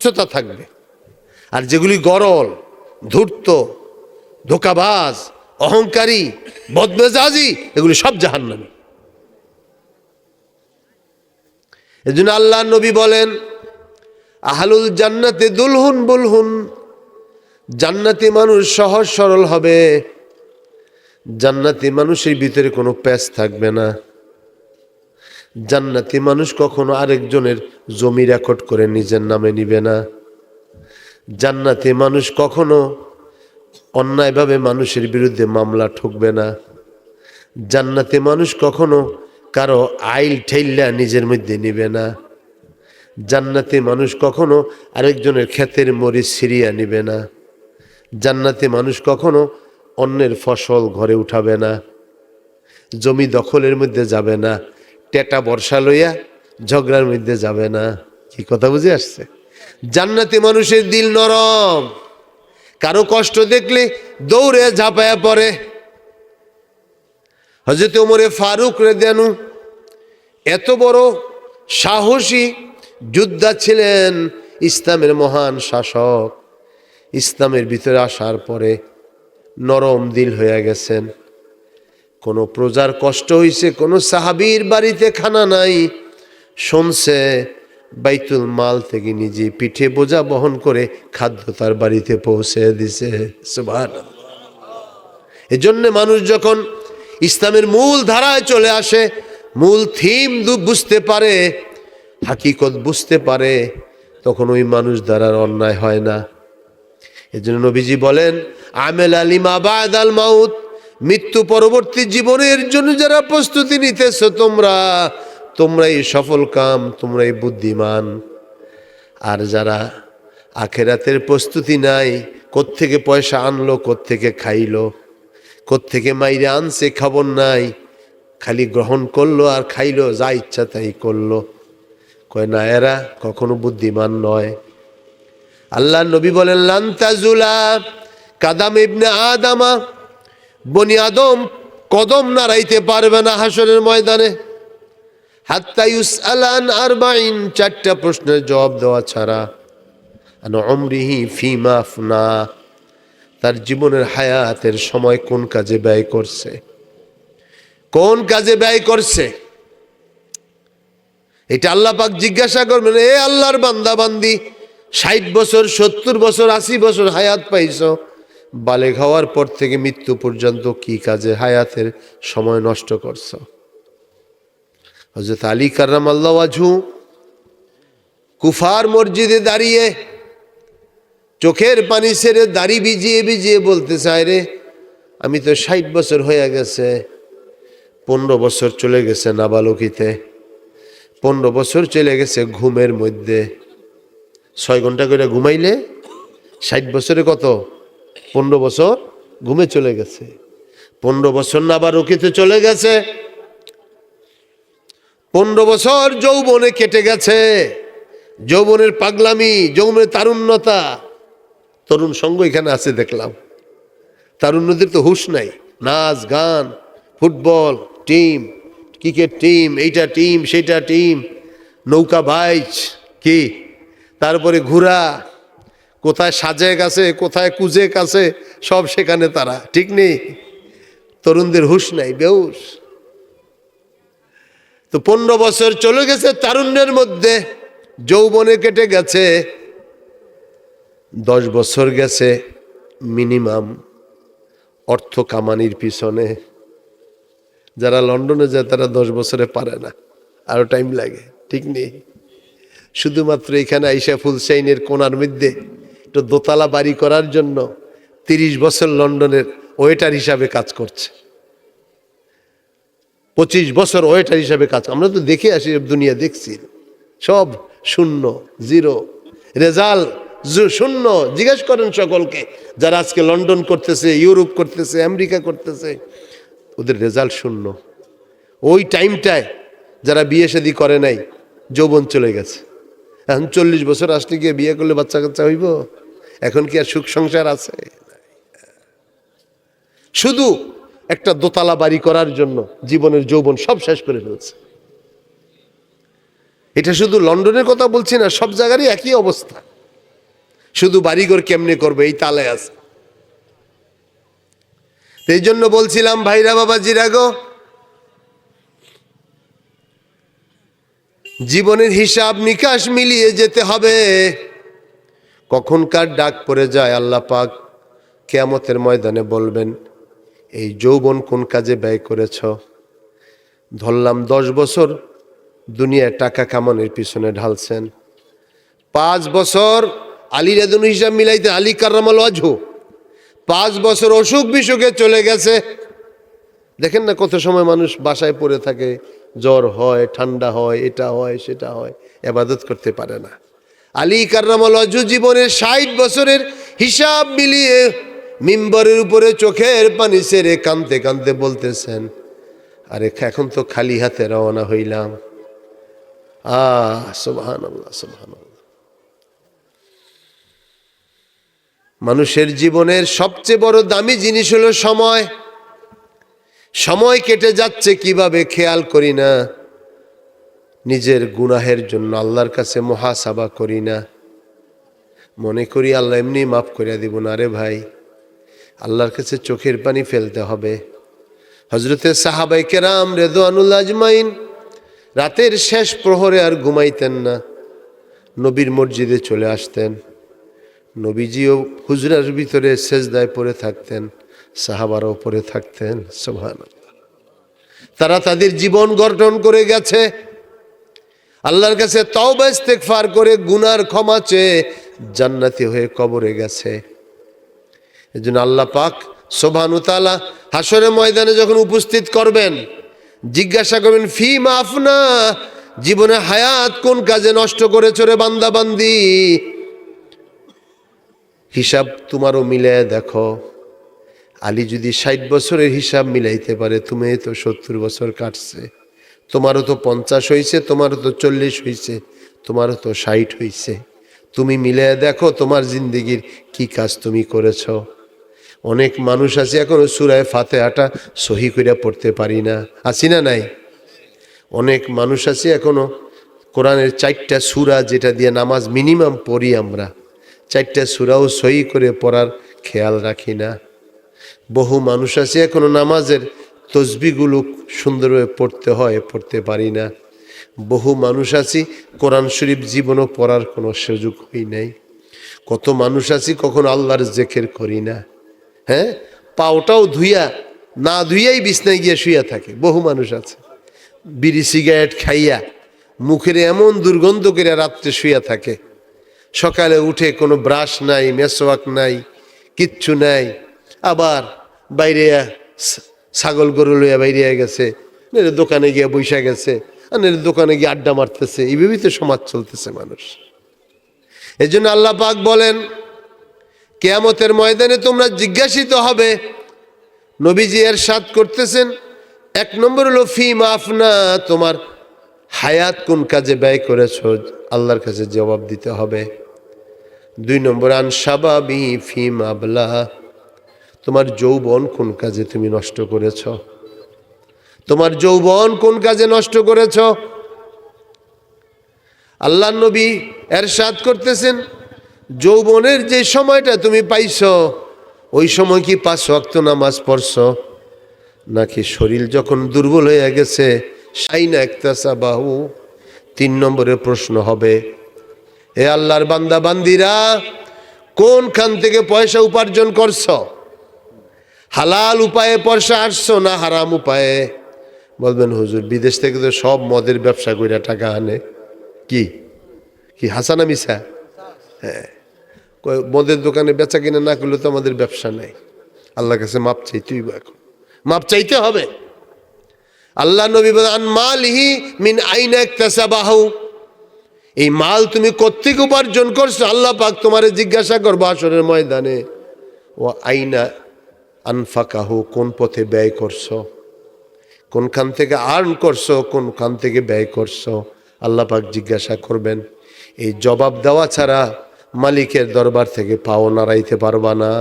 স্বচ্ছতা থাকবে। আর যেগুলি গরল, ধূর্ত, ধোকাবাজ, অহংকারী, বদমেজাজি, এগুলি সব জাহান্নামী। এজন্য আল্লাহ নবী বলেন, আহলুল জান্নাতে দুলহুন বুলহুন, জান্নাতি মানুষ সহজ সরল হবে, জান্নাতি মানুষের ভিতরে কোনো প্যাচ থাকবে না। জান্নাতি মানুষ কখনো আরেকজনের জমি রেকর্ড করে নিজের নামে নিবে না। জান্নাতি মানুষ কখনো অন্যায়ভাবে মানুষের বিরুদ্ধে মামলা ঠুকবে না। জান্নাতি মানুষ কখনো কারও আইল ঠেল্লা নিজের মধ্যে নিবে না। জান্নাতি মানুষ কখনো আরেকজনের ক্ষেতের মরিচ সিরিয়া নিবে না। জান্নাতি মানুষ কখনো অন্যের ফসল ঘরে উঠাবে না। জমি দখলের মধ্যে যাবে না। টেটা বর্ষা লইয়া ঝগড়ার মধ্যে যাবে না। কি কথা বুঝে আসছে? জান্নাতি মানুষের দিল নরম। কারও কষ্ট দেখলে দৌড়ে ঝাঁপায়া পড়ে। হজরত ওমরে ফারুক রেদানু এত বড় সাহসী যোদ্ধা ছিলেন ইসলামের মহান শাসক। ইসলামের ভিতরে আসার পরে নরম দিল হয়ে গেছেন। কোনো প্রজার কষ্ট হইছে, কোনো সাহাবির বাড়িতে খানা নাই। শুনছে, বাইতুল মাল থেকে নিজে পিঠে বোঝা বহন করে খাদ্য তার বাড়িতে পৌঁছে দিছে। সুবহান এজন্য মানুষ যখন ইসলামের মূল ধারায় চলে আসে, মূল থিম বুঝতে পারে, হাকিকত বুঝতে পারে, তখন ওই মানুষ দ্বারার অন্যায় হয় না। এজন্য নবীজি বলেন, আমেল আলিম আবাদ আল মাউত মৃত্যু পরবর্তী জীবনের জন্য যারা প্রস্তুতি নিতেছ তোমরা, তোমরাই সফল কাম, তোমরাই বুদ্ধিমান। আর যারা আখেরাতের প্রস্তুতি নাই, কোত্থেকে পয়সা আনলো, কোত্থেকে খাইলো, কোত্থেকে মাইরে আনছে, খবর নাই, খালি গ্রহণ করল আর খাইলো, যা ইচ্ছা তাই করল। কয় না, এরা কখনো বুদ্ধিমান নয়। আল্লাহ নবী বলেন লান্তাজুলা কাদাম ইবনে আদামা বনি আদম কদম নাড়াইতে পারবে না হাসরের ময়দানে। হাত্তা ইউস আলান আরবাইন, চারটা প্রশ্নের জবাব দেওয়া ছাড়া। অমরিহি ফিমা ফনা তার জীবনের হায়াতের সময় কোন কাজে ব্যয় করছে? কোন কাজে ব্যয় করছে? এটা আল্লাহ পাক জিজ্ঞাসা করবেন, এ আল্লাহর বান্দাবান্দি, ষাট বছর, সত্তর বছর, আশি বছর হায়াত পাইছ? বালে খাওয়ার পর থেকে মৃত্যু পর্যন্ত কি কাজে হায়াতের সময় নষ্ট করছ? হজরত আলী কার্রাম আল্লাহ আজহু কুফার মসজিদে দাঁড়িয়ে চোখের পানি সেরে দাড়ি ভিজিয়ে ভিজিয়ে বলতে চায়, রে, আমি তো ষাট বছর হয়ে গেছে, পনেরো বছর চলে গেছে নাবালকিতে, পনেরো বছর চলে গেছে ঘুমের মধ্যে। ছয় ঘণ্টা করে ঘুমাইলে? ষাট বছরে কত? পনেরো বছর ঘুমে চলে গেছে। পনেরো বছর নাবালকিতে চলে গেছে। পনেরো বছর যৌবনে কেটে গেছে। যৌবনের পাগলামি, যৌবনের তারুণ্যতা। তরুণ সঙ্গ এখানে আছে দেখলাম। তারুণ্যদের তো হুশ নাই। নাচ, গান, ফুটবল, টিম, ক্রিকেট টিম, এইটা টিম সেইটা টিম, নৌকা বাইচ, কি? তারপরে ঘোরা কোথায় সাজেক আছে, কোথায় কুজেক আছে, সব সেখানে তারা। ঠিক নেই? তরুণদের হুশ নাই বেউস তো পনেরো বছর চলে গেছে তারুণ্যের মধ্যে, যৌবনে কেটে গেছে, দশ বছর গেছে মিনিমাম অর্থ কামানির পিছনে। যারা লন্ডনে যায়, তারা দশ বছরে পারে না আরও টাইম লাগে, ঠিক নেই? শুধুমাত্র এখানে আইসা ফুলসাইনের কোনার মধ্যে একটু দোতলা বাড়ি করার জন্য তিরিশ বছর লন্ডনের ওয়েটার হিসাবে কাজ করছে। পঁচিশ বছর ওয়েটার হিসাবে কাজ আমরা তো দেখে আসি দুনিয়া দেখছি। সব শূন্য, জিরো। রেজাল্ট শূন্য। জিজ্ঞেস করেন সকলকে, যারা আজকে লন্ডন করতেছে, ইউরোপ করতেছে, আমেরিকা করতেছে, ওদের রেজাল্ট শূন্য। ওই টাইমটায় যারা বিয়ে শাদি করে নাই, যৌবন চলে গেছে। এখন চল্লিশ বছর আসলে গিয়ে বিয়ে করলে বাচ্চা কাচ্চা হইব? এখন কি আর সুখ সংসার আছে? শুধু একটা দোতলা বাড়ি করার জন্য জীবনের যৌবন সব শেষ করে ফেলছে। এটা শুধু লন্ডনের কথা বলছি না, সব জায়গারই একই অবস্থা। শুধু বাড়িঘর কেমনে করবে, এই তালে আছে। এই জন্য বলছিলাম, ভাইরা বাবা জিরাগো জীবনের হিসাব নিকাশ মিলিয়ে যেতে হবে। কখনকার ডাক পড়ে যায় আল্লাহ পাক কেয়ামতের ময়দানে বলবেন, এই যৌবন কোন কাজে ব্যয় করেছ? ধরলাম দশ বছর দুনিয়ায় টাকা কামানোর পিছনে ঢালছেন। পাঁচ বছর আলী রেদুন হিসাব মিলাইতে আলী কার্রামাল অজু পাঁচ বছর অসুখ বিসুখে চলে গেছে। দেখেন না কত সময় মানুষ বাসায় পড়ে থাকে, জ্বর হয়, ঠান্ডা হয়, এটা হয়, সেটা হয়, এবাদত করতে পারে না। আলী কার্রামাল অজু জীবনের ষাট বছরের হিসাব মিলিয়ে মিম্বরের উপরে চোখের পানি সেরে কানতে কানতে বলতেছেন, আরে এখন তো খালি হাতে রওনা হইলাম। আহ মানুষের জীবনের সবচেয়ে বড় দামি জিনিস হলো সময়। সময় কেটে যাচ্ছে কীভাবে খেয়াল করি না। নিজের গুনাহের জন্য আল্লাহর কাছে মহাসাবা করি না। মনে করি আল্লাহ এমনি মাফ করিয়া দিব না রে ভাই। আল্লাহর কাছে চোখের পানি ফেলতে হবে। হজরতে সাহাবাই কেরাম রেদো আনুল আজমাইন রাতের শেষ প্রহরে আর ঘুমাইতেন না। নবীর মসজিদে চলে আসতেন। নবীজিও হুজরার ভিতরে সেজদায় পড়ে থাকতেন। সাহাবারও পড়ে থাকতেন সোভান তারা তাদের জীবন গঠন করে গেছে। আল্লাহর কাছে তওবা, ইস্তেগফার করে গুনার ক্ষমা চেয়ে জান্নাতি হয়ে কবরে গেছে। এজন্য আল্লাহ পাক সোভানু তালা হাসরের ময়দানে যখন উপস্থিত করবেন, জিজ্ঞাসা করবেন ফি মাফনা জীবনে হায়াত কোন কাজে নষ্ট করেছ রে বান্দা বান্দি হিসাব তোমারও মিলে দেখো। আলী যদি ষাট বছরের হিসাব মিলাইতে পারে, তুমি তো সত্তর বছর কাটছে। তোমারও তো পঞ্চাশ হয়েছে তোমারও তো চল্লিশ হয়েছে তোমারও তো ষাট হয়েছে তুমি মিলে দেখো তোমার জিন্দিগির কি কাজ তুমি করেছ। অনেক মানুষ আছে এখনও সুরায় ফাতে আটা সহি করে পড়তে পারি না। আছি না নাই? অনেক মানুষ আছে এখনও কোরআনের চারটা সুরা যেটা দিয়ে নামাজ মিনিমাম পড়ি আমরা। চারটা সুরাও সহি করে পড়ার খেয়াল রাখি না। বহু মানুষ আছে এখনও নামাজের তসবিগুলো সুন্দরভাবে পড়তে হয়, পড়তে পারি না। বহু মানুষ আছি, কোরআন শরীফ জীবনও পড়ার কোনো সুযোগ হই নাই। কত মানুষ আছি, কখন আল্লাহর জেকের করি না। হ্যাঁ? পাওটাও ধুইয়া, না ধুইয়াই বিছনায় গিয়ে শুইয়া থাকে। বহু মানুষ আছে। বিড়ি সিগারেট খাইয়া, মুখের এমন দুর্গন্ধ করে রাত্রে শুইয়া থাকে। সকালে উঠে কোনো ব্রাশ নাই, মেসওয়াক নাই, কিচ্ছু নাই। আবার বাইরে ছাগল গরু লইয়া বাইরে গেছে নেরে দোকানে গিয়ে বৈশা গেছে, আর নেরে দোকানে গিয়ে আড্ডা মারতেছে। এইভাবেই তো সমাজ চলতেছে মানুষ। এই জন্য আল্লাহ পাক বলেন, কেয়ামতের ময়দানে তোমরা জিজ্ঞাসিত হবে, নবীজি এর সাদ করতেছেন, এক নম্বর হলো ফি মাফনা তোমার হায়াত কোন কাজে ব্যয় করেছ? আল্লাহর কাছে জবাব দিতে হবে। দুই নম্বর, আন সাবাবি ফি মাবলা তোমার যৌবন কোন কাজে তুমি নষ্ট করেছ? তোমার যৌবন কোন কাজে নষ্ট করেছ? আল্লাহ নবী এরশাদ করতেছেন, যৌবনের যে সময়টা তুমি পাইছ, ওই সময় কি পাঁচ ওয়াক্ত নামাজ পড়ছ? নাকি শরীর যখন দুর্বল হয়ে গেছে, সাইনা একতাসা বাহু তিন নম্বরে প্রশ্ন হবে, হে আল্লাহর বান্দা বান্দিরা কোনখান থেকে পয়সা উপার্জন করছ? হালাল উপায়ে পয়সা আসছো না হারাম উপায়ে? বলবেন হুজুর বিদেশ থেকে তো সব মদের ব্যবসা কইরা টাকা আনে। কি? কি হাসানা মিসা হ্যাঁ। মদের দোকানে বেচা কিনা না করলে তো আমাদের ব্যবসা নাই। আল্লাহর কাছে মাপ চাইতেই এখন। মাপ চাইতে হবে। আল্লাহ নবী বলেন, মালিহি মিন আইনা একতাসাবাহু। এই মাল তুমি কোত্থেকে উপার্জন করছ? আল্লাহ পাক তোমারে জিজ্ঞাসা করব আসরের ময়দানে। ও আইনা আনফাকাহু, কোন পথে ব্যয় করছ? কোনখান থেকে আর্ন করছ, কোনখান থেকে ব্যয় করছ? আল্লাহ পাক জিজ্ঞাসা করবেন, এই জবাব দেওয়া ছাড়া মালিকের দরবার থেকে পাও নাড়াইতে পারবা না।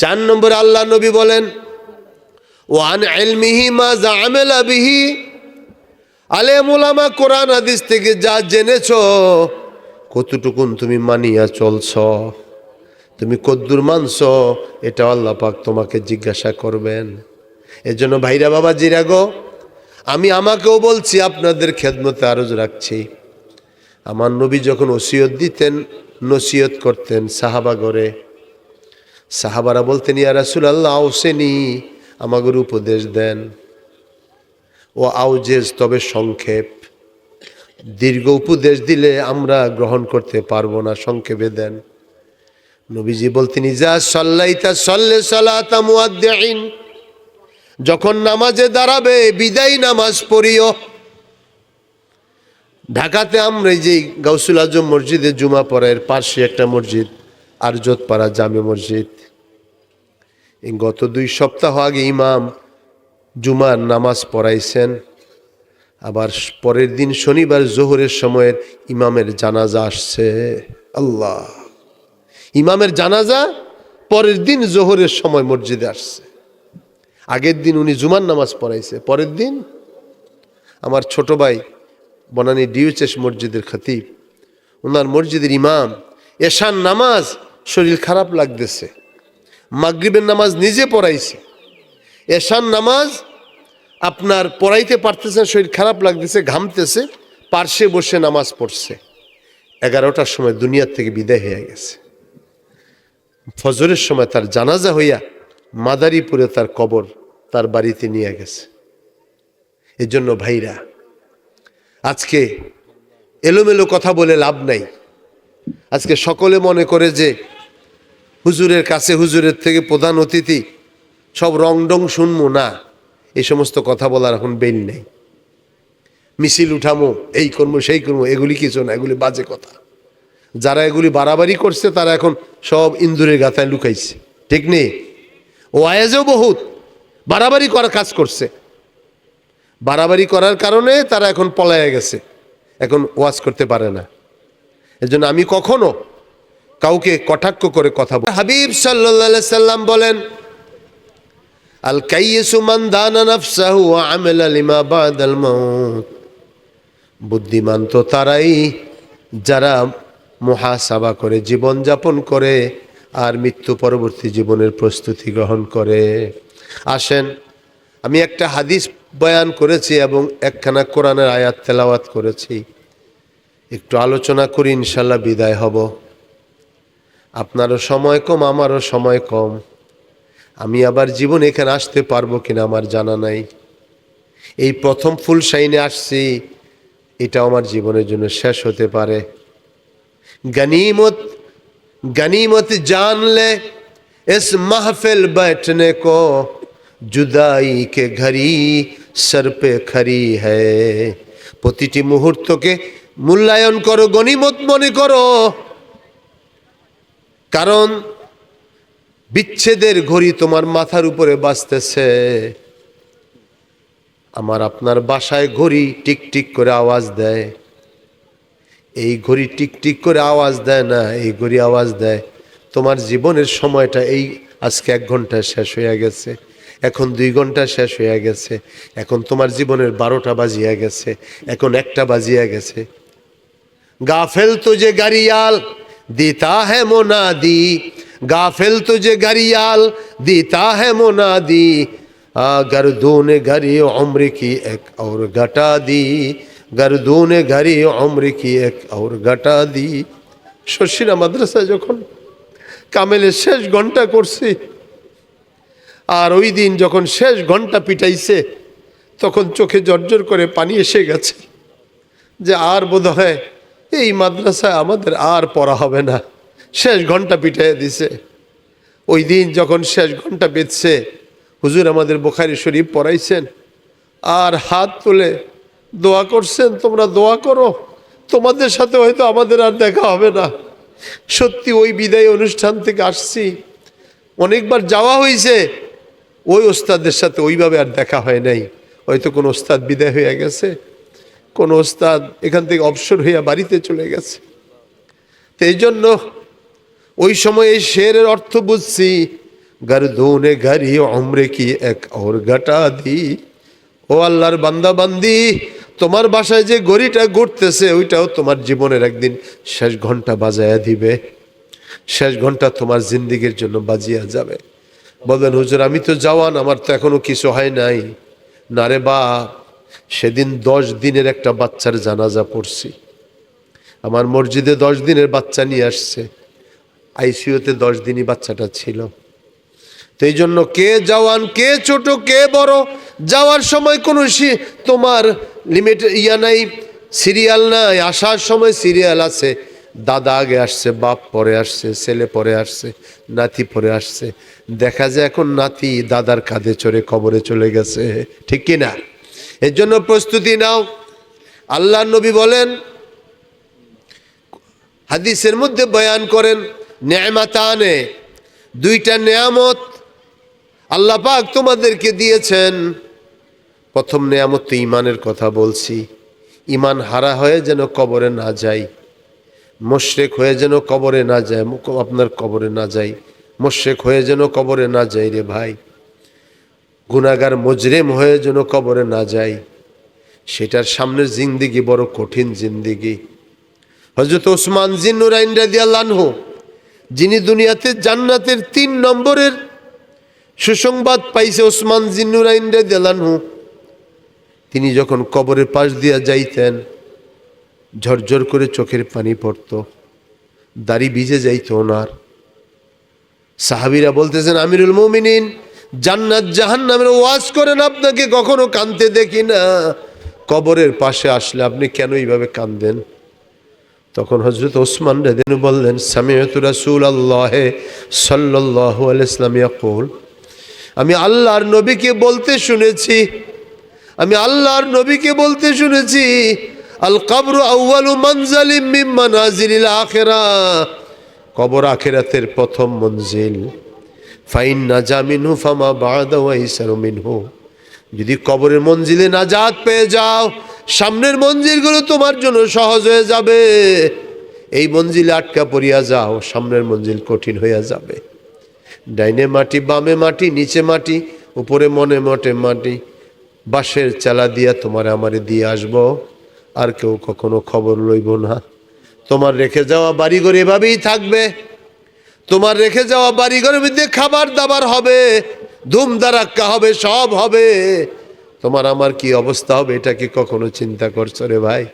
চার নম্বর আল্লাহ নবী বলেন ওয়ান এলমিহি মা জামেলা বিহি। আলেমুলামা কোরআন হাদিস থেকে যা জেনেছ, কতটুকুন তুমি মানিয়া চলছ? তুমি কদ্দুর মানছ এটা আল্লাহ পাক তোমাকে জিজ্ঞাসা করবেন। এজন্য ভাইরা বাবা জিরাগো আমি আমাকেও বলছি, আপনাদের খেদমতে আরজ রাখছি। আমার নবী যখন ওসিয়ত দিতেন, নসিয়ত করতেন সাহাবা গড়ে সাহাবারা বলতেন, ইয়া রাসুল আল্লাহ আউসেনি আমাদের উপদেশ দেন। ও আউজেজ তবে সংক্ষেপ। দীর্ঘ উপদেশ দিলে আমরা গ্রহণ করতে পারব না, সংক্ষেপে দেন। নবীজি বলতেন, ইজা সাল্লাইতা সাল্লে সালাতা মুয়াদ্দিন যখন নামাজে দাঁড়াবে, বিদায় নামাজ পড়িও। ঢাকাতে আমরা যে গাউসুল আজম মসজিদে জুমা পড়ার পাশে একটা মসজিদ আর আরজতপাড়া জামে মসজিদ। গত দুই সপ্তাহ আগে ইমাম জুমার নামাজ পড়াইছেন। আবার পরের দিন শনিবার জোহরের সময়ের ইমামের জানাজা আসছে। আল্লাহ। ইমামের জানাজা পরের দিন জোহরের সময় মসজিদে আসছে। আগের দিন উনি জুমার নামাজ পড়াইছে, পরের দিন আমার ছোট ভাই বনানী ডিউচেস মসজিদের খতিব ওনার মসজিদের ইমাম এশান নামাজ শরীর খারাপ লাগতেছে, মাগরিবের নামাজ নিজে পড়াইছে। এশান নামাজ আপনার পড়াইতে পারতেছে, শরীর খারাপ লাগতেছে, ঘামতেছে, পার্শ্বে বসে নামাজ পড়ছে। এগারোটার সময় দুনিয়ার থেকে বিদায় হয়ে গেছে। ফজরের সময় তার জানাজা হইয়া মাদারীপুরে তার কবর তার বাড়িতে নিয়ে গেছে। এজন্য ভাইরা, আজকে এলোমেলো কথা বলে লাভ নাই। আজকে সকলে মনে করে যে হুজুরের কাছে হুজুরের থেকে প্রধান অতিথি, সব রংডং শুনব না এই সমস্ত কথা বলার এখন বেল নেই। মিছিল উঠামো, এই করব সেই করব এগুলি কিছু না, এগুলি বাজে কথা। যারা এগুলি বাড়াবাড়ি করছে, তারা এখন সব ইন্দুরের গাথায় লুকাইছে। ঠিক নেই ও বহুত। বাড়াবাড়ি করার কাজ করছে। বাড়াবাড়ি করার কারণে তারা এখন পলায় গেছে। এখন ওয়াজ করতে পারে না। এজন্য আমি কখনো কাউকে কটাক্ষ করে কথা বল হাবিব সাল্লাহ সাল্লাম বলেন আল কাইয়েসুমান দানা নাফসাহু আমেলা লিমা বাদাল মাউত। বুদ্ধিমান তো তারাই, যারা মহাসাবা করে জীবন যাপন করে আর মৃত্যু পরবর্তী জীবনের প্রস্তুতি গ্রহণ করে। আসেন, আমি একটা হাদিস বয়ান করেছি এবং একখানা কোরআনের আয়াত তেলাওয়াত করেছি। একটু আলোচনা করি ইনশাল্লাহ বিদায় হব। আপনারও সময় কম, আমারও সময় কম। আমি আবার জীবন এখানে আসতে পারব কিনা আমার জানা নাই। এই প্রথম ফুল সাইনে আসছি এটা আমার জীবনের জন্য শেষ হতে পারে। गनीमत गनीमत जान ले इस महफिल बैठने को जुदाई के घड़ी सर पे खरी है প্রতিটি মুহূর্তকে মূল্যায়ন করো গনিমত মনে করো কারণ বিচ্ছেদের ঘড়ি তোমার মাথার উপরে বাজতেছে আমার আপনার বাসায় ঘড়ি টিক টিক করে আওয়াজ দেয় এই ঘড়ি টিক টিক করে আওয়াজ দেয় না এই ঘড়ি আওয়াজ দেয় তোমার জীবনের সময়টা এই আজকে এক ঘন্টা শেষ হয়ে গেছে এখন দুই ঘন্টা শেষ হয়ে গেছে এখন তোমার জীবনের বারোটা বাজিয়া গেছে এখন একটা বাজিয়া গেছে গাফেল তুঝে গাড়িয়াল দিতা है मोनादी गाफिल तुझे गरियाल देता है मोनादी गर्दून घरी उम्र की एक और घटा दी গারদুনে গারি অমরে কি এক ওর গাটা দি। শশীরা মাদ্রাসায় যখন কামেলের শেষ ঘণ্টা করছি, আর ওই দিন যখন শেষ ঘণ্টা পিটাইছে, তখন চোখে জর্জর করে পানি এসে গেছে যে আর বোধ হয় এই মাদ্রাসায় আমাদের আর পড়া হবে না। শেষ ঘণ্টা পিটাই দিছে। ওই দিন যখন শেষ ঘণ্টা বেঁধছে, হুজুর আমাদের বোখারি শরীফ পড়াইছেন, আর হাত তুলে দোয়া করছেন, তোমরা দোয়া করো। তোমাদের সাথে হয়তো আমাদের আর দেখা হবে না। সত্যি ওই বিদায় অনুষ্ঠান থেকে আসছি। অনেকবার যাওয়া হয়েছে, ওই ওস্তাদের সাথে ওইভাবে আর দেখা হয় নাই। হয়তো কোনো ওস্তাদ বিদায় হয়ে গেছে, কোন ওস্তাদ এখান থেকে অবসর হইয়া বাড়িতে চলে গেছে। তো এই জন্য ওই সময় এই শেরের অর্থ বুঝছি, গরদুনে ঘরি অমরে কি এক ওর দি? ও আল্লাহর বান্দা বান্দি তোমার বাসায় যে গড়িটা ঘুরতেছে, ওইটাও তোমার জীবনের একদিন শেষ ঘণ্টা বাজায়া দিবে। শেষ ঘণ্টা তোমার জিন্দিগির জন্য বাজিয়া যাবে। বলেন, হুজুর, আমি তো জওয়ান, আমার তো এখনও কিছু হয় নাই। না রে বা সেদিন দশ দিনের একটা বাচ্চার জানাজা পড়ছি। আমার মসজিদে দশ দিনের বাচ্চা নিয়ে আসছে। আইসিইউতে দশ দিনই বাচ্চাটা ছিল। তো এই জন্য কে জওয়ান, কে ছোট, কে বড়, যাওয়ার সময় কোনো তোমার লিমিট ইয়া নাই সিরিয়াল নাই, আসার সময় সিরিয়াল আছে। দাদা আগে আসছে, বাপ পরে আসছে, ছেলে পরে আসছে, নাতি পরে আসছে। দেখা যায় এখন নাতি দাদার কাঁধে চড়ে কবরে চলে গেছে। ঠিক কি না? এর জন্য প্রস্তুতি নাও। আল্লাহ নবী বলেন, হাদিসের মধ্যে বয়ান করেন নেয়ামাতানে দুইটা নেয়ামত আল্লাহ পাক তোমাদেরকে দিয়েছেন। প্রথম নেয়ামত ইমানের কথা বলছি। ইমান হারা হয়ে যেন কবরে না যাই। মোশরেক হয়ে যেন কবরে না যায়। আপনার কবরে না যাই। মোশরেক হয়ে যেন কবরে না যাই রে ভাই। গুনাগার মজরেম হয়ে যেন কবরে না যাই। সেটার সামনের জিন্দিগি বড় কঠিন জিন্দিগি। হজরত ওসমান জিন্নুরাইন রাদিয়াল্লাহু যিনি দুনিয়াতে জান্নাতের তিন নম্বরের সুসংবাদ পাইছে ওসমান জিন্নুরাইন রাদিয়াল্লাহু তিনি যখন কবরের পাশ দিয়া যাইতেন, ঝরঝর করে চোখের পানি পড়ত, দাড়ি ভিজে যাইত ওনার। সাহাবিরা বলতেছেন, আমিরুল মুমিনিন, জান্নাত জাহান্নামের ওয়াজ করেন, আপনাকে কখনো কানতে দেখি না। কবরের পাশে আসলে আপনি কেন এইভাবে কান্দেন? তখন হজরত ওসমান রেদিন বললেন সামিয়ত রাসুল আল্লাহে সাল্লাহ আলাইসলাম ইয়াকুল, আমি আল্লাহর নবীকে বলতে শুনেছি আমি আল্লাহর নবীকে বলতে শুনেছি, আল কবর আউ্বালু মঞ্জালিম মিম মানাজিলিল আখেরা। কবর আখেরাতের প্রথম মঞ্জিল। ফাইন নাজা মিনহু ফামা বাদা ওয়াইসারু মিনহু। যদি কবরের মঞ্জিলে নাজাত পেয়ে যাও, সামনের মঞ্জিলগুলো তোমার জন্য সহজ হয়ে যাবে। এই মঞ্জিলে আটকা পড়িয়া যাও, সামনের মঞ্জিল কঠিন হইয়া যাবে। ডাইনে মাটি, বামে মাটি, নিচে মাটি, উপরে মনে মটে মাটি। বাঁশের চালা দিয়া তোমার আমারে দিয়ে আসব। আর কেউ কখনো খবর লইব না। তোমার রেখে যাওয়া বাড়িঘর এভাবেই থাকবে। তোমার রেখে যাওয়া বাড়িঘরের মধ্যে খাবার দাবার হবে, ধুম দারাক্কা হবে, সব হবে। তোমার আমার কি অবস্থা হবে এটা কি কখনো চিন্তা করছ রে ভাই?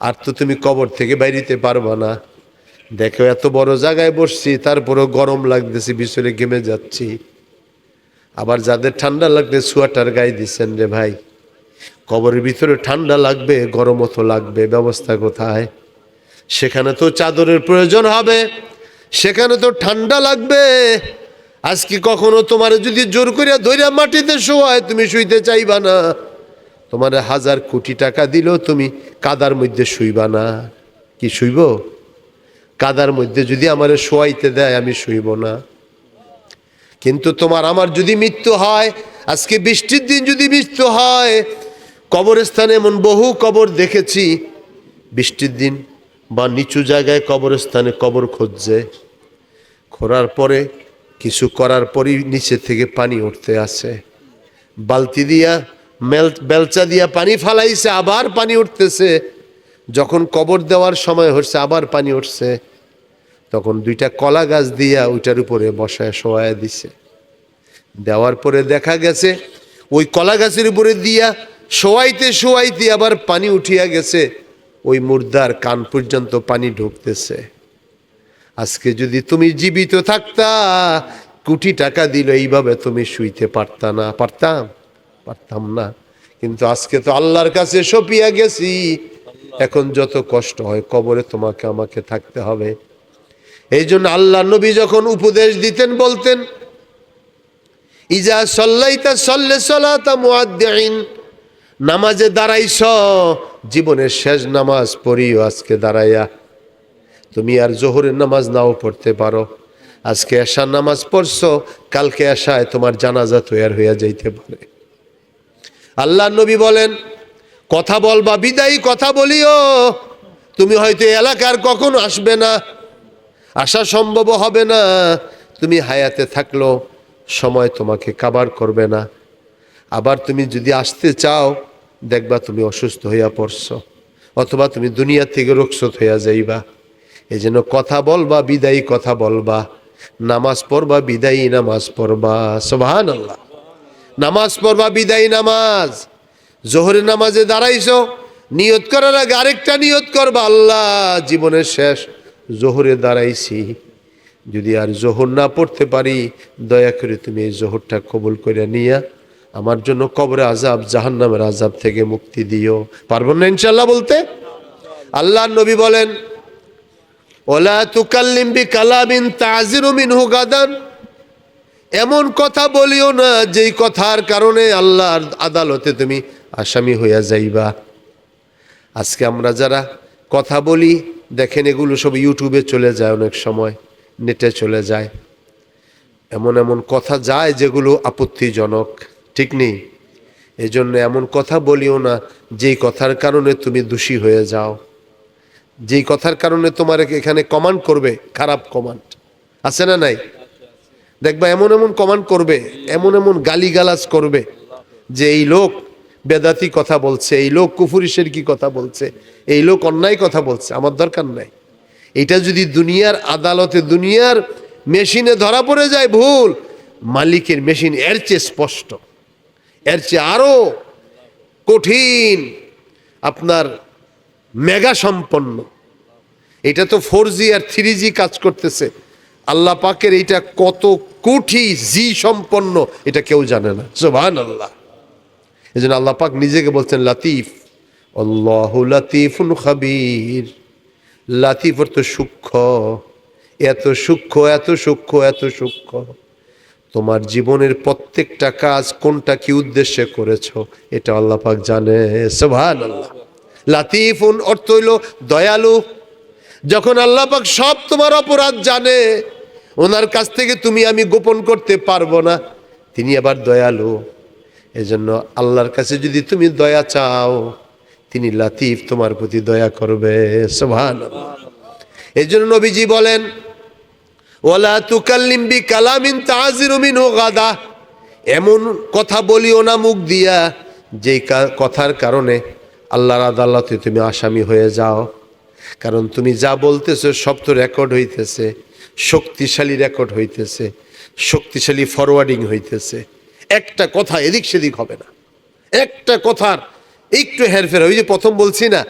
আর তো তুমি কবর থেকে বাইরিতে পারবা না। দেখো, এত বড় জায়গায় বসছি, তারপরেও গরম লাগতেছে বিছরে ঘেমে যাচ্ছি। আবার যাদের ঠান্ডা লাগবে সোয়াটার গায়ে দিচ্ছেন রে ভাই। কবরের ভিতরে ঠান্ডা লাগবে, গরমও তো লাগবে, ব্যবস্থা কোথায়? সেখানে তো চাদরের প্রয়োজন হবে, সেখানে তো ঠান্ডা লাগবে। আজকে কখনো তোমার যদি জোর করিয়া ধৈর্য মাটিতে শোয়ায়, তুমি শুইতে চাইবা না। তোমার হাজার কোটি টাকা দিলেও তুমি কাদার মধ্যে শুইবা না। কি শুইব? কাদার মধ্যে যদি আমার শোয়াইতে দেয়, আমি শুইব না। কিন্তু তোমার আমার যদি মৃত্যু হয়, আজকে বৃষ্টির দিন যদি মৃত্যু হয়, কবরস্থানে এমন বহু কবর দেখেছি, বৃষ্টির দিন বা নিচু জায়গায় কবরস্থানে কবর খুঁজছে, খোঁড়ার পরে, কিছু করার পরই নিচে থেকে পানি উঠতে আসে। বালতি দিয়া, মেল, বেলচা দিয়া পানি ফালাইছে, আবার পানি উঠতেছে। যখন কবর দেওয়ার সময় হচ্ছে, আবার পানি উঠছে। তখন দুইটা কলা গাছ দিয়া ওইটার উপরে বসায় শোয়ায় দিছে। দেওয়ার পরে দেখা গেছে, ওই কলা গাছের উপরে দিয়া শোয়াইতে শোয়াইতে আবার পানি উঠিয়া গেছে, ওই মুর্দার কান পর্যন্ত পানি ঢুকতেছে। আজকে যদি তুমি জীবিত থাকতা, কোটি টাকা দিল, এইভাবে তুমি শুইতে পারতা না। পারতাম? পারতাম না। কিন্তু আজকে তো আল্লাহর কাছে সপিয়া গেছি। এখন যত কষ্ট হয়, কবরে তোমাকে, আমাকে থাকতে হবে। এই জন্য আল্লাহ নবী যখন উপদেশ দিতেন, বলতেন, ইজা সল্লাইতা সল্লে সলাতা মুআদ্দিন নামাজে দাঁড়াইছ, জীবনের শেষ নামাজ পড়িও আজকে দাঁড়াইয়া। তুমি আর জোহরের নামাজ নাও পড়তে পারো। আজকে এশার নামাজ পড়ছো, কালকে এশায় তোমার জানাজা তৈয়ার হইয়া যাইতে পারে। আল্লাহ নবী বলেন, কথা বলবা, বিদায়ী কথা বলিও। তুমি হয়তো এলাকার কখনো আসবে না। আসা সম্ভব হবে না। তুমি হায়াতে থাকল, সময় তোমাকে কাবার করবে না। আবার তুমি যদি আসতে চাও, দেখবা তুমি অসুস্থ হইয়া পড়ছো, অথবা তুমি দুনিয়া থেকে রক্ষত হইয়া যাইবা। এই জন্য কথা বলবা, বিদায়ী কথা বলবা। নামাজ পড়বা, বিদায়ী নামাজ পড়বা। সোভান আল্লাহ নামাজ পড়বা, বিদায়ী নামাজ। জোহরের নামাজে দাঁড়াইছ, নিয়ত করার আগে আরেকটা নিয়ত করবা। আল্লাহ, জীবনের শেষ জোহরে দাঁড়াইছি। যদি আর জোহর না পড়তে পারি, দয়া করে তুমি এই জোহরটা কবুল করে নিয়া আমার জন্য কবরে আজাব জাহান্নামের আজাব থেকে মুক্তি দিও। পারব না ইনশাল্লাহ বলতে? আল্লাহ নবী বলেন, ওলা তুকাল্লিম কালামিন তাজিরু মিনহু গাদান। এমন কথা বলিও না, যেই কথার কারণে আল্লাহর আদালতে তুমি আসামি হইয়া যাইবা। আজকে আমরা যারা কথা বলি দেখেন এগুলো সব ইউটিউবে চলে যায় অনেক সময় নেটে চলে যায়। এমন এমন কথা যায় যেগুলো আপত্তিজনক, ঠিক নেই? এই জন্য এমন কথা বলিও না, যেই কথার কারণে তুমি দোষী হয়ে যাও। যেই কথার কারণে তোমার এখানে কমান্ড করবে, খারাপ কমান্ড আছে না নাই? দেখবা এমন এমন কমান্ড করবে, এমন এমন গালিগালাজ করবে যে এই লোক বেদাতি কথা বলছে, এই লোক কুফুরিসের কি কথা বলছে, এই লোক অন্যায় কথা বলছে, আমার দরকার নাই। এটা যদি দুনিয়ার আদালতে, দুনিয়ার মেশিনে ধরা পড়ে যায়, ভুল। মালিকের মেশিন এর চেয়ে স্পষ্ট, এর চেয়ে আরও কঠিন, আপনার মেগা সম্পন্ন। এটা তো ফোর জি আর থ্রি জি কাজ করতেছে। আল্লাহ পাকের এইটা কত কোটি জি সম্পন্ন, এটা কেউ জানে না। সোভান আল্লাহ এই জন্য আল্লাহ পাক নিজেকে বলছেন লাতিফ। আল্লাহ লাতিফুন খাবির। লাতিফ অর্থ সূক্ষ্ম। এত সূক্ষ্ম এত সূক্ষ্ম এত সূক্ষ্ম। তোমার জীবনের প্রত্যেকটা কাজ কোনটা কি উদ্দেশ্যে করেছ, এটা আল্লাহ পাক জানে। সোভান আল্লাহ লাতিফুন অর্থ হইল দয়ালু। যখন আল্লাহ পাক সব তোমার অপরাধ জানে, ওনার কাছ থেকে তুমি আমি গোপন করতে পারব না। তিনি আবার দয়ালু। এজন্য আল্লাহর কাছে যদি তুমি দয়া চাও, তিনি লাতিফ তোমার প্রতি দয়া করবে। সোভান এই জন্য নবীজি বলেন ওলা তুকাল্লিম বি কালামিন তাজিরু ও গাদা। এমন কথা বলিও না মুখ দিয়া যেই কথার কারণে আল্লাহর আদালতে তুমি আসামি হয়ে যাও। কারণ তুমি যা বলতেছো সব তো রেকর্ড হইতেছে, শক্তিশালী রেকর্ড হইতেছে, শক্তিশালী ফরওয়ার্ডিং হইতেছে। একটা কথা এদিক সেদিক হবে না। একটা কথার একটু হেরফের, ওই যে প্রথম বলছি না,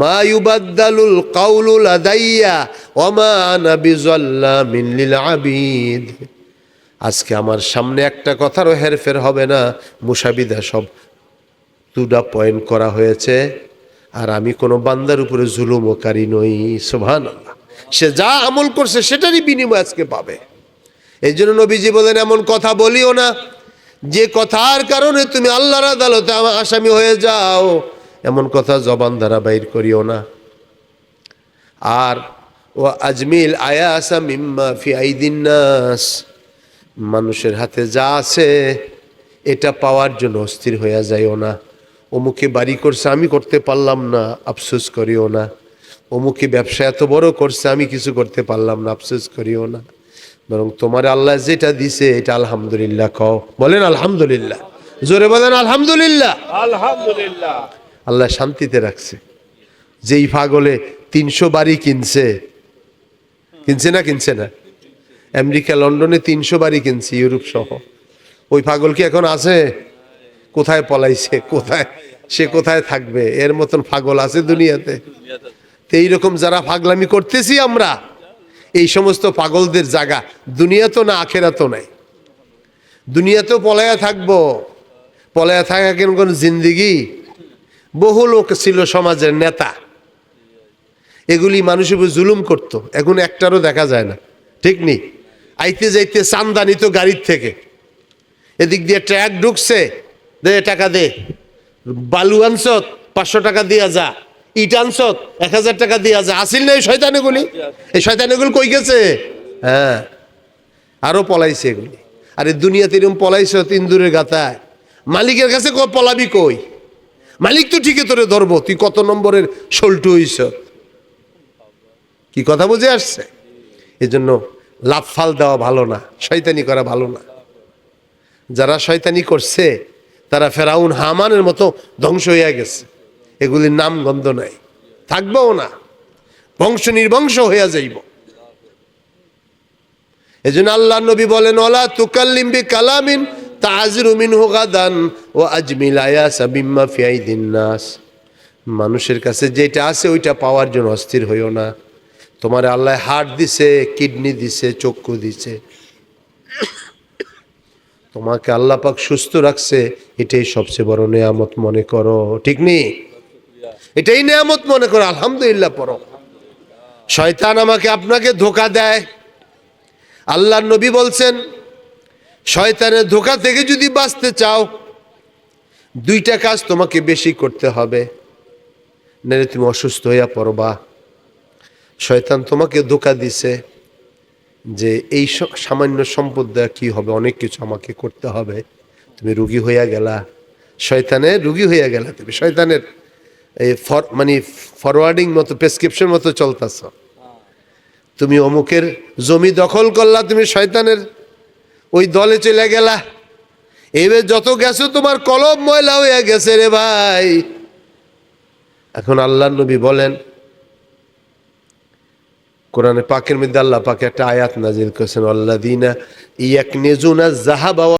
মা ইউবাদ্দালুল কাউলুল আদাইয়া ওমা আনা বিজাল্লামিন লিল আবিদ। আজকে আমার সামনে একটা কথারও হেরফের হবে না। মুসাবিদা সব দুটা পয়েন্ট করা হয়েছে, আর আমি কোনো বান্দার উপরে জুলুমকারী নই সোভান সে যা আমল করছে, সেটারই বিনিময় আজকে পাবে। এই জন্য নবীজি বলেন, এমন কথা বলিও না যে কথার কারণে তুমি আল্লাহর আদালতে আমার আসামি হয়ে যাও, এমন কথা জবান দ্বারা বাইর করিও না। আর, ও আজমিল আয়া আয়াসা মিম্মা ফি আইদিন্নাস মানুষের হাতে যা আছে, এটা পাওয়ার জন্য অস্থির হইয়া যাইও না। অমুকে বাড়ি করছে, আমি করতে পারলাম না, আফসোস করিও না। অমুকে ব্যবসা এত বড় করছে, আমি কিছু করতে পারলাম না, আফসোস করিও না। বরং তোমার আল্লাহ যেটা দিছে এটা আলহামদুলিল্লাহ কও। বলেন আলহামদুলিল্লাহ। জোরে বলেন আলহামদুলিল্লাহ। আলহামদুলিল্লাহ। আল্লাহ শান্তিতে রাখছে। যেই পাগলে তিনশো বাড়ি কিনছে কিনছে না কিনছে না? আমেরিকা লন্ডনে তিনশো বাড়ি কিনছে ইউরোপ সহ। ওই পাগল কি এখন আছে? কোথায় পলাইছে? কোথায়? সে কোথায় থাকবে? এর মতন পাগল আছে দুনিয়াতে। তো এইরকম যারা পাগলামি করতেছি আমরা এই সমস্ত পাগলদের জায়গা। দুনিয়া তো না আখেরা তো নাই। দুনিয়া তো পলায়া থাকব। পলায়া থাকা কেন কোন জিন্দিগি? বহু লোক ছিল সমাজের নেতা। এগুলি মানুষের উপর জুলুম করত। এখন একটারও দেখা যায় না। ঠিক নেই আইতে যাইতে চান্দা নিত গাড়ির থেকে। এদিক দিয়ে ট্র্যাক ঢুকছে। দে, টাকা দে। বালু আনছত পাঁচশো টাকা দিয়া যা। ইট আনছত এক হাজার টাকা দিয়া যা আসিল না এই শয়তানিগুলি এই শয়তানিগুলি কই গেছে? হ্যাঁ আরও পলাইছে এগুলি। আরে দুনিয়াতে এরকম পলাইছে ইন্দুরের গাতায় মালিকের কাছে পলাবি কই? মালিক তো ঠিকই তোরে ধরবো, তুই কত নম্বরের সল্টু হইস কি কথা বুঝে আসছে? এই জন্য লাভ ফাল দেওয়া ভালো না, শয়তানি করা ভালো না। যারা শয়তানি করছে, তারা ফেরাউন হামানের মতো ধ্বংস হইয়া গেছে। এগুলির নাম গন্ধ নাই। থাকবেও না। বংশ নির্বংশ হইয়া যাইব। এই জন্য আল্লাহ নবী বলেন ওলা তুকাল্লিম্বি কালামিন তাজরু মিনহু গাদান ও আজমিল আয়াসা বিম্মা ফিয়াইদিন নাস। মানুষের কাছে যেটা আছে ওইটা পাওয়ার জন্য অস্থির হইও না। তোমার আল্লাহ হার্ট দিছে, কিডনি দিছে, চক্ষু দিছে। তোমাকে আল্লাহ পাক সুস্থ রাখছে, এটাই সবচেয়ে বড় নেয়ামত মনে করো। ঠিক নেই এটাই নেয়ামত মনে করো, আলহামদুলিল্লাহ পড়ো। শয়তান আমাকে আপনাকে ধোকা দেয়। আল্লাহ নবী বলছেন, শয়তানের ধোকা থেকে যদি বাঁচতে চাও, দুইটা কাজ তোমাকে বেশি করতে হবে। নাহলে তুমি অসুস্থ হইয়া পড়বা শয়তান তোমাকে ধোকা দিছে যে এই সামান্য সম্পদ দেওয়া কি হবে, অনেক কিছু আমাকে করতে হবে। তুমি রুগী হইয়া গেলা। শয়তানের রুগী হইয়া গেলা তুমি। শয়তানের এই মানে ফরওয়ার্ডিং মতো প্রেসক্রিপশন মতো চলতেছ। তুমি অমুকের জমি দখল করলা, তুমি শয়তানের ওই দলে চলে গেলা। এবার যত গেছো, তোমার কলম ময়লা হয়ে গেছে রে ভাই। এখন আল্লাহ নবী বলেন, কোরআনে পাকের মধ্যে আল্লাহ পাকে একটা আয়াত নাজিল করেছেন আল্লাহ দিনা ইয়াক নেজুনা জাহাবা